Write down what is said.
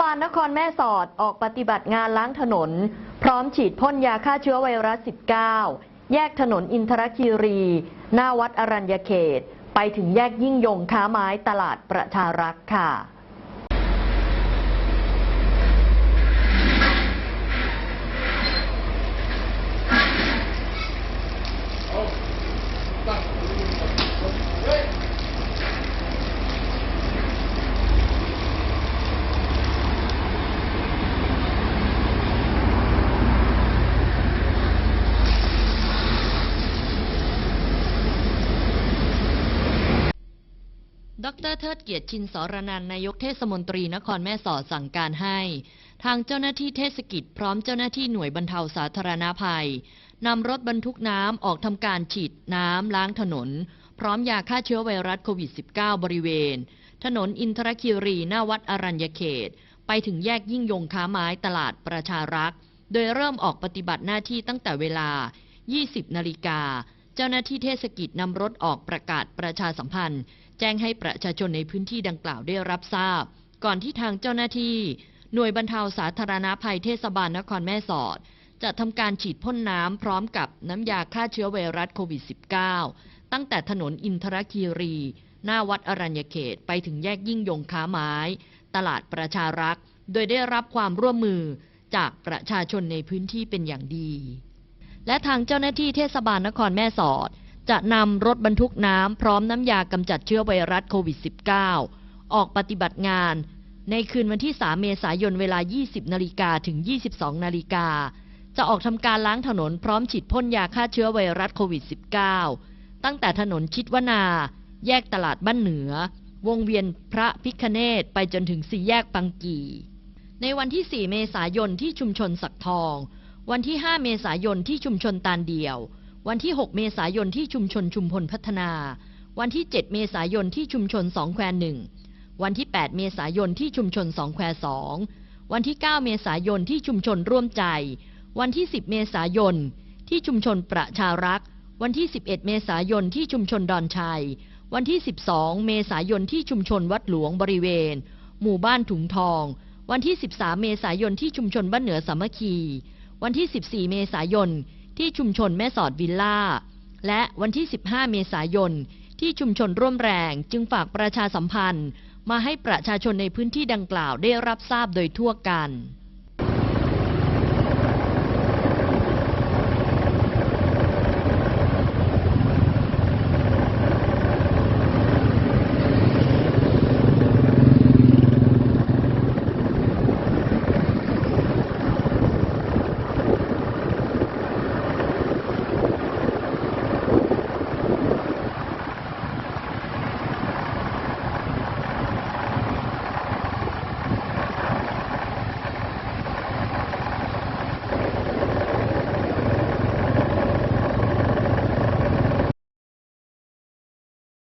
บาลนครแม่สอดออกปฏิบัติงานล้างถนน พร้อมฉีดพ่นยาฆ่าเชื้อไวรัส 19 แยกถนนอินทรคีรี หน้าวัดอรัญญเขต ไปถึงแยกยิ่งยงค้าไม้ตลาดประชารักษ์ค่ะ ดรเทิดเกียรติชินสรนันนายกเทศมนตรีนครแม่สอดสั่งการให้ ทางเจ้าหน้าที่เทศกิจพร้อมเจ้าหน้าที่หน่วยบรรเทาสาธารณภัยนำรถบรรทุกน้ำออกทำการฉีดน้ำล้างถนน พร้อมยาฆ่าเชื้อไวรัสโควิด -19 บริเวณ ถนนอินทรคีรีหน้าวัดอรัญญเขต ไปถึงแยกยิ่งยงค้าไม้ตลาดประชารักษ์ โดยเริ่มออกปฏิบัติหน้าที่ตั้งแต่เวลา 20 นาฬิกา เจ้าหน้าที่เทศกิจนำรถออกประกาศประชาสัมพันธ์ แจ้งให้ประชาชนในพื้นที่ดังกล่าวได้รับทราบ ก่อนที่ทางเจ้าหน้าที่ หน่วยบรรเทาสาธารณภัยเทศบาลนครแม่สอด จะทำการฉีดพ่นน้ำพร้อมกับน้ำยาฆ่าเชื้อไวรัสโควิด -19 ตั้งแต่ถนนอินทรคีรี หน้าวัดอรัญญเขตไปถึงแยกยิ่งยงค้าไม้ ตลาดประชารักษ์ โดยได้รับความร่วมมือจากประชาชนในพื้นที่เป็นอย่างดี และทางเจ้าหน้าที่เทศบาลนครแม่สอด จะนำรถบรรทุกน้ำพร้อมน้ำยากำจัดเชื้อไวรัสโควิด -19 ออกปฏิบัติงาน ในคืนวันที่ 3 เมษายนเวลา 20 นาฬิกาถึง 22 นาฬิกา จะออกทำการล้างถนนพร้อมฉีดพ่นยาฆ่าเชื้อไวรัสโควิด -19 ตั้งแต่ถนนชิดวนา แยกตลาดบ้านเหนือ วงเวียนพระพิคเนตไปจนถึงสี่แยกปังกีในวันที่ 4 เมษายนที่ชุมชนสักทอง วันที่ 5 เมษายนที่ชุมชนตาลเดียว วันที่ 6 เมษายนที่ชุมชนชุมพลพัฒนา วันที่ 7 เมษายนที่ชุมชนสองแควหนึ่ง วันที่ 8 เมษายนที่ชุมชนสองแควสอง วันที่ 9 เมษายนที่ชุมชนร่วมใจ วันที่ 10 เมษายนที่ชุมชนประชารักษ์ วันที่ 11 เมษายนที่ชุมชนดอนชัย วันที่ 12 เมษายนที่ชุมชนวัดหลวงบริเวณ หมู่บ้านถุงทอง วันที่ 13 เมษายนที่ชุมชนบ้านเหนือสามัคคี วันที่ 14 เมษายน ที่ชุมชนแม่สอดวิลล่า และวันที่ 15 เมษายน ที่ชุมชนร่วมแรงจึงฝากประชาสัมพันธ์ มาให้ประชาชนในพื้นที่ดังกล่าวได้รับทราบโดยทั่วกัน